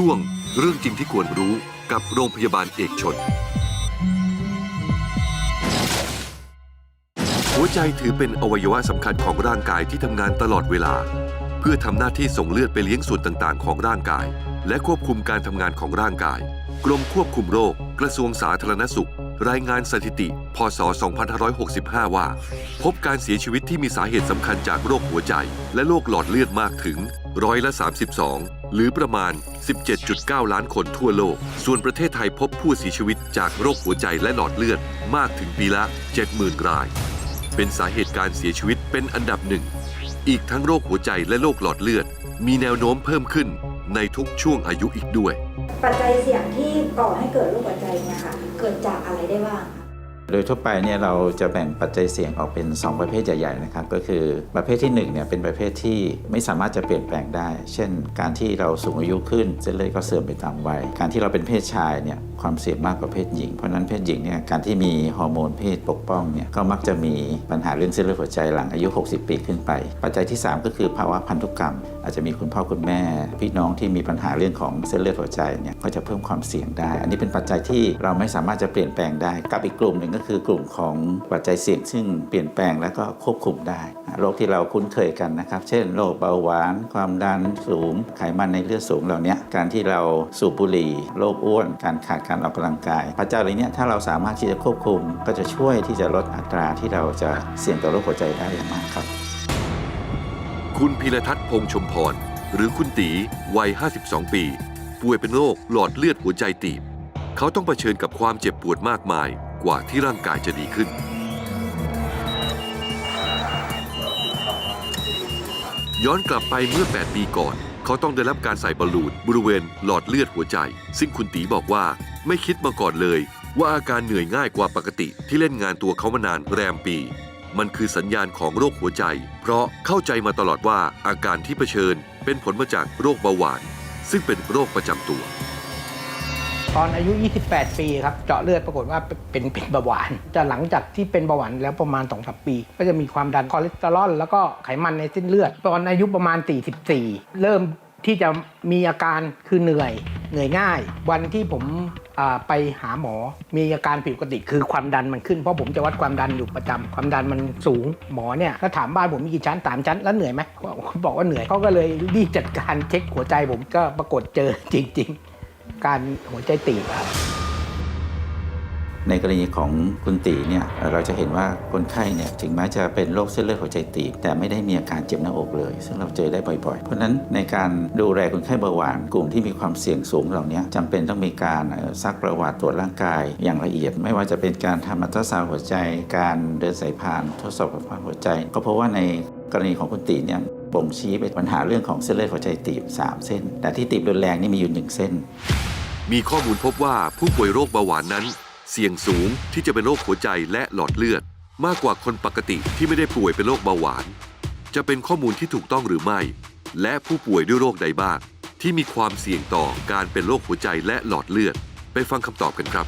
ช่วงเรื่องจริงที่ควรรู้กับโรงพยาบาลเอกชน หัวใจถือเป็นอวัยวะสำคัญของร่างกายที่ทำงานตลอดเวลา เพื่อทำหน้าที่ส่งเลือดไปเลี้ยงส่วนต่างๆ ของร่างกาย และควบคุมการทำงานของร่างกาย กรมควบคุมโรค กระทรวงสาธารณสุข รายงานสถิติ พศ 2565 ว่า พบการเสียชีวิตที่มีสาเหตุสำคัญจากโรคหัวใจ และโรคหลอดเลือดมากถึงร้อยละ32 หรือประมาณ 17.9 ล้านคนทั่วโลก ส่วนประเทศไทยพบผู้เสียชีวิตจากโรคหัวใจและหลอดเลือดมากถึงปีละ 70,000 ราย เป็นสาเหตุการเสียชีวิตเป็นอันดับหนึ่ง อีกทั้งโรคหัวใจและโรคหลอดเลือด มีแนวโน้มเพิ่มขึ้นในทุกช่วงอายุอีกด้วย ปัจจัยเสี่ยงที่ก่อให้เกิดโรคหัวใจเนี่ยค่ะ เกิดจากอะไรได้บ้าง โดยทั่วไปเนี่ยเราจะแบ่งปัจจัยเสี่ยงออกเป็น 2 ประเภทใหญ่ๆนะครับก็คือประเภทที่1เนี่ยเป็นประเภทที่ไม่สามารถจะเปลี่ยนแปลงได้ เช่น การที่เราสูงอายุขึ้นเส้นเลือดก็เสื่อมไปตามวัย การที่เราเป็นเพศชายเนี่ยความเสี่ยงมากกว่าเพศหญิง เพราะนั้นเพศหญิงเนี่ยการที่มีฮอร์โมนเพศปกป้องเนี่ยก็มักจะมีปัญหาเรื่องเส้นเลือดหัวใจหลังอายุ 60 ปีขึ้นไป ปัจจัยที่ 3 ก็คือภาวะพันธุกรรม อาจจะมีคุณพ่อคุณแม่ พี่น้องที่มีปัญหาเรื่องของเส้นเลือดหัวใจเนี่ยก็จะเพิ่มความเสี่ยงได้ อันนี้เป็นปัจจัยที่เราไม่สามารถจะเปลี่ยนแปลงได้ กับอีกกลุ่มหนึ่งก็คือกลุ่มของปัจจัยเสี่ยง ซึ่งเปลี่ยนแปลงแล้วก็ควบคุมได้โรคที่เราคุ้นเคยกันนะครับ เช่นโรคเบาหวาน ความดันสูง ไขมันในเลือดสูงเหล่านี้การที่เราสูบบุหรี่โรคอ้วนการขาดการออกกำลังกายปัจจัยเหล่านี้ถ้าเราสามารถที่จะควบคุม ก็จะช่วยที่จะลดอัตราที่เราจะเสี่ยงต่อโรคหัวใจได้อย่างมากครับ คุณพีรทัศน์พงษ์ชมพร หรือคุณตีวัย 52 ปี ป่วยเป็นโรคหลอดเลือดหัวใจตีบ เขาต้องเผชิญกับความเจ็บปวดมากมายกว่าที่ร่างกายจะดีขึ้นย้อนกลับไปเมื่อ 8 ปีก่อน เขาต้องได้รับการใส่บอลลูนบริเวณหลอดเลือดหัวใจ ซึ่งคุณตีบอกว่าไม่คิดมาก่อนเลย ว่าอาการเหนื่อยง่ายกว่าปกติที่เล่นงานตัวเขามานานแรมปี มันคือสัญญาณของโรคหัวใจ เพราะเข้าใจมาตลอดว่าอาการที่เผชิญเป็นผลมาจากโรคเบาหวาน ซึ่งเป็นโรคประจำตัว ตอนอายุ 28 ปีครับ เจาะเลือดปรากฏว่าเป็นเป็นเบาหวาน จะหลังจากที่เป็นเบาหวานแล้วประมาณ2อสปี ก็จะมีความดันคอเลสเตอรอลแล้วก็ไขมันในเส้นเลือด ตอนอายุประมาณ 44 เริ่มที่จะมีอาการคือเหนื่อยเหนื่อยง่าย วันที่ผมไปหาหมอมีอาการผิดปกติคือความดันมันขึ้นเพราะผมจะวัดความดันอยู่ประจำความดันมันสูงหมอเนี่ยถ้าถามบ้านผมมีกี่ชั้นสามชั้นแล้วเหนื่อยไหมบอกว่าเหนื่อยเขาก็เลยรีบจัดการเช็คหัวใจผมก็ปรากฏเจอจริง ๆ การหัวใจตีบครับในกรณีของคุณตีเนี่ยเราจะเห็นว่าคนไข้เนี่ยถึงแม้จะเป็นโรคเส้นเลือดหัวใจตีบแต่ไม่ได้มีอาการเจ็บหน้าอกเลย ซึ่งเราเจอได้บ่อยๆ เพราะฉะนั้นในการดูแลคนไข้เบาหวานกลุ่มที่มีความเสี่ยงสูงเหล่านี้จำเป็นต้องมีการซักประวัติตรวจร่างกายอย่างละเอียด ไม่ว่าจะเป็นการทำอัลตราซาวด์หัวใจ การเดินสายพานทดสอบสภาพหัวใจ ก็เพราะว่าในกรณีของคุณตีเนี่ย บ่งชี้เป็นปัญหาเรื่องของเส้นเลือดหัวใจตีบสามเส้น แต่ที่ตีบรุนแรงนี่มีอยู่หนึ่งเส้น มีข้อมูลพบว่าผู้ป่วยโรคเบาหวานนั้น เสี่ยงสูงที่จะเป็นโรคหัวใจและหลอดเลือด มากกว่าคนปกติที่ไม่ได้ป่วยเป็นโรคเบาหวาน จะเป็นข้อมูลที่ถูกต้องหรือไม่ และผู้ป่วยด้วยโรคใดบ้างที่มีความเสี่ยงต่อการเป็นโรคหัวใจและหลอดเลือด ไปฟังคำตอบกันครับ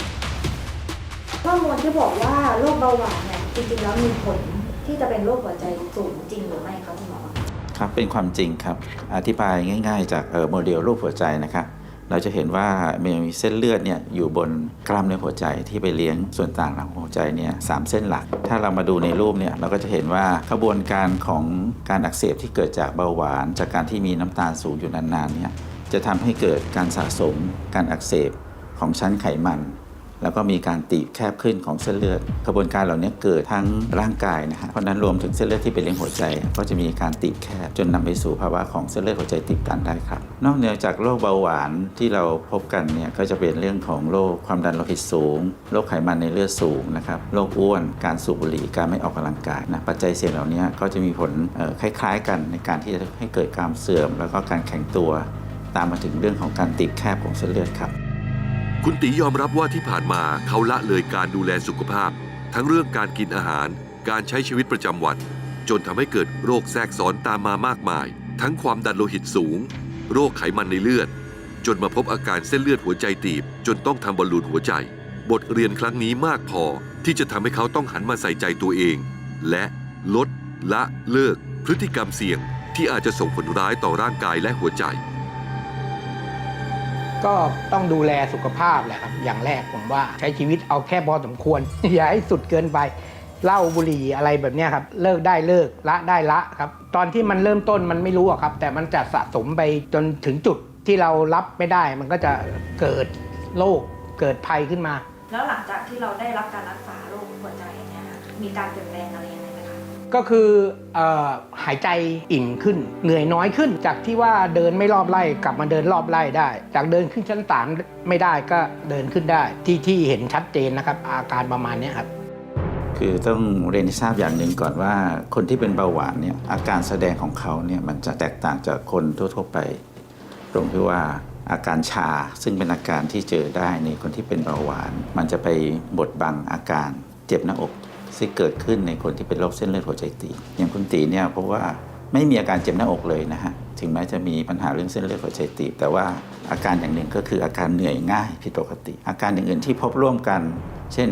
ข้อมูลที่บอกว่าโรคเบาหวานเนี่ยจริงๆแล้วมีผลที่จะเป็นโรคหัวใจสูงจริงหรือไม่คะคุณหมอ ครับเป็นความจริงครับ อธิบายง่าย ๆ จากโมเดลรูปหัวใจนะครับเราจะเห็นว่ามีเส้นเลือดเนี่ยอยู่บนกล้ามเนื้อหัวใจที่ไปเลี้ยงส่วนต่างของหัวใจเนี่ยสามเส้นหลัก ถ้าเรามาดูในรูปเนี่ยเราก็จะเห็นว่าขบวนการของการอักเสบที่เกิดจากเบาหวาน จากการที่มีน้ำตาลสูงอยู่นานๆเนี่ยจะทำให้เกิดการสะสมการอักเสบของชั้นไขมัน แล้วก็มีการตีบแคบขึ้นของเส้นเลือดกระบวนการเหล่านี้เกิดทั้งร่างกายนะฮะเพราะนั้นรวมถึงเส้นเลือดที่ไปเลี้ยงหัวใจ ก็จะมีการตีบแคบจนนำไปสู่ภาวะของเส้นเลือดหัวใจตีบตันได้ครับ นอกเหนือจากโรคเบาหวานที่เราพบกันเนี่ยก็จะเป็นเรื่องของโรคความดันโลหิตสูงโรคไขมันในเลือดสูงนะครับโรคอ้วน การสูบบุหรี่การไม่ออกกำลังกายนะปัจจัยเสี่ยงเหล่านี้ก็จะมีผลคล้าย ๆ กันในการที่จะให้เกิดการเสื่อม แล้วก็การแข็งตัว ตามมาถึงเรื่องของการตีบแคบของเส้นเลือดครับ คุณตียอมรับว่าที่ผ่านมาเขาละเลยการดูแลสุขภาพ ทั้งเรื่องการกินอาหาร การใช้ชีวิตประจำวัน จนทำให้เกิดโรคแทรกซ้อนตามมามากมาย ทั้งความดันโลหิตสูง โรคไขมันในเลือด จนมาพบอาการเส้นเลือดหัวใจตีบ จนต้องทำบอลลูนหัวใจ บทเรียนครั้งนี้มากพอที่จะทำให้เขาต้องหันมาใส่ใจตัวเอง และลดละเลิกพฤติกรรมเสี่ยงที่อาจจะส่งผลร้ายต่อร่างกายและหัวใจ ก็ต้องดูแลสุขภาพแหละครับ อย่างแรกผมว่าใช้ชีวิตเอาแค่พอสมควร อย่าให้สุดเกินไปเหล้าบุหรี่อะไรแบบนี้ครับ เลิกได้เลิกละได้ละครับ ตอนที่มันเริ่มต้นมันไม่รู้ครับ แต่มันจะสะสมไปจนถึงจุดที่เรารับไม่ได้ มันก็จะเกิดโรคเกิดภัยขึ้นมา แล้วหลังจากที่เราได้รับการรักษาโรคหัวใจเนี่ยมีการเปลี่ยนแปลงอะไร ก็คืออหายใจอิ่มขึ้น เหนื่อยน้อยขึ้น จากที่ว่าเดินไม่รอบไร่กลับมาเดินรอบไร่ได้ จากเดินขึ้นชั้นสามไม่ได้ก็เดินขึ้นได้ที่ที่เห็นชัดเจนนะครับ อาการประมาณนี้ครับคือต้องเรียนให้ทราบอย่างหนึ่งก่อนว่า คนที่เป็นเบาหวานเนี่ยอาการแสดงของเขาเนี่ยมันจะแตกต่างจากคนทั่วๆไป ตรงที่ว่าอาการชาซึ่งเป็นอาการที่เจอได้ในคนที่เป็นเบาหวาน มันจะไปบดบังอาการเจ็บหน้าอก ซึ่เกิดขึ้นในคนที่เป็นโรคเส้นเลือดหัวใจตีบอย่างคุณตีเนี่ยเพราะว่าไม่มีอาการเจ็บหน้าอกเลยนะฮะถึงแม้จะมีปัญหาเรื่องเส้นเลือดหัวใจตีบ แต่ว่าอาการอย่างหนึ่งก็คืออาการเหนื่อยง่ายผิดปกติ อาการอย่างอื่นที่พบร่วมกัน เช่น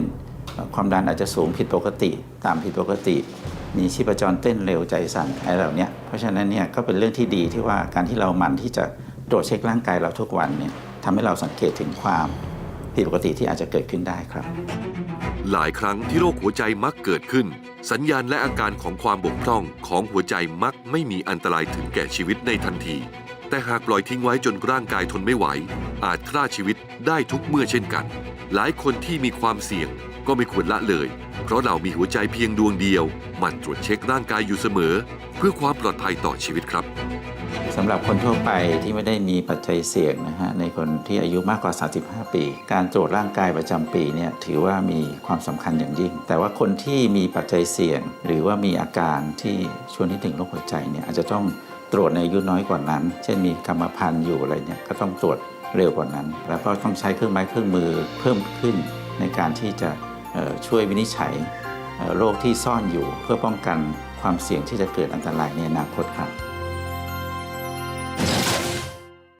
ความดันอาจจะสูงผิดปกติ ตามผิดปกติ มีชีพจรเต้นเร็วใจสั่นอะไรเหล่านี้เพราะฉะนั้นเนี่ยก็เป็นเรื่องที่ดีที่ว่าการที่เราหมั่นที่จะตรวจเช็คร่างกายเราทุกวันเนี่ยทำให้เราสังเกตถึงความผิดปกติที่อาจจะเกิดขึ้นได้ครับ หลายครั้งที่โรคหัวใจมักเกิดขึ้น สัญญาณและอาการของความบกพร่องของหัวใจมักไม่มีอันตรายถึงแก่ชีวิตในทันที แต่หากปล่อยทิ้งไว้จนร่างกายทนไม่ไหว อาจฆ่าชีวิตได้ทุกเมื่อเช่นกัน หลายคนที่มีความเสี่ยงก็ไม่ควรละเลย เพราะเรามีหัวใจเพียงดวงเดียว มันตรวจเช็คร่างกายอยู่เสมอ เพื่อความปลอดภัยต่อชีวิตครับ สำหรับคนทั่วไปที่ไม่ได้มีปัจจัยเสี่ยงนะฮะในคนที่อายุมากกว่า 35 ปี การตรวจร่างกายประจำปีเนี่ยถือว่ามีความสำคัญอย่างยิ่ง แต่ว่าคนที่มีปัจจัยเสี่ยง หรือว่ามีอาการที่ชวนที่ถึงโรคหัวใจเนี่ยอาจจะต้องตรวจในอายุน้อยกว่านั้น เช่นมีกรรมพันธุ์อยู่อะไรเนี่ยก็ต้องตรวจเร็วกว่านั้น แล้วก็ต้องใช้เครื่องไม้เครื่องมือเพิ่มขึ้นในการที่จะช่วยวินิจฉัยโรคที่ซ่อนอยู่เพื่อป้องกันความเสี่ยงที่จะเกิดอันตรายในอนาคตครับ